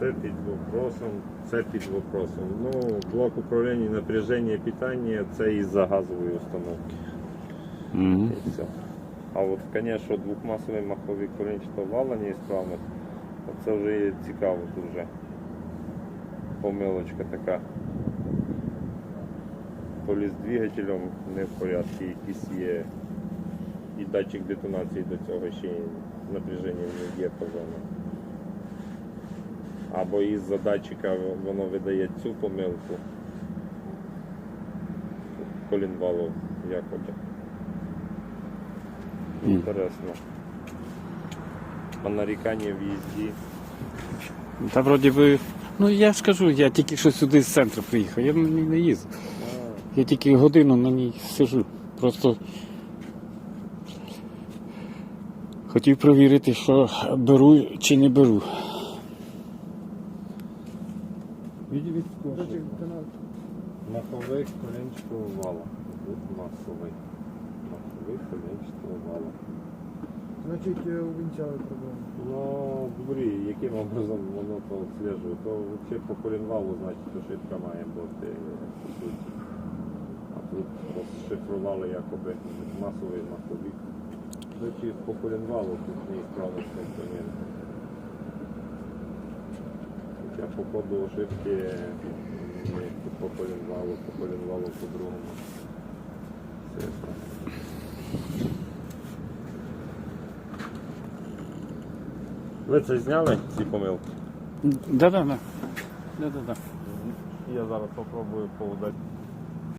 Це під вопросом, це під вопросом. Ну, блок управління напряження питання це із-за газової установки. Угу. І все. А от, звісно, двохмасовий маховик коленчатого вала неісправний, це вже цікаво тут вже. Помилочка така. Полі з двигателем не в порядку, якісь є. І датчик детонації до цього ще напряження не діапазону. Або із-за датчика воно видає цю помилку. Колінвалу якоби. Мгм. Інтересно. А нарікання в їзді. Та вроді би. Ну я ж кажу, я тільки що сюди з центру приїхав, я на ній не їздив. Я тільки годину на ній сижу. Просто хотів перевірити, що беру чи не беру. Відповідь Маховик коленчатого вала. Тут масовий. Маховик коленчатого вала. Значить, е, у вінцяли проблеми. Ну, дворі, яким образом воно то відслежує, то взагалі по колінвалу, значить, ошибка має бути по суті. А тут розшифрували якоби масовий маховик. Речі, по колінвалу тут неісправність компонента. Хоча походу ошибки не по колінвалу, по колінвалу по-другому. Ви це зняли, ці помилки? Да-да-да. Да-да-да. Я зараз спробую поводати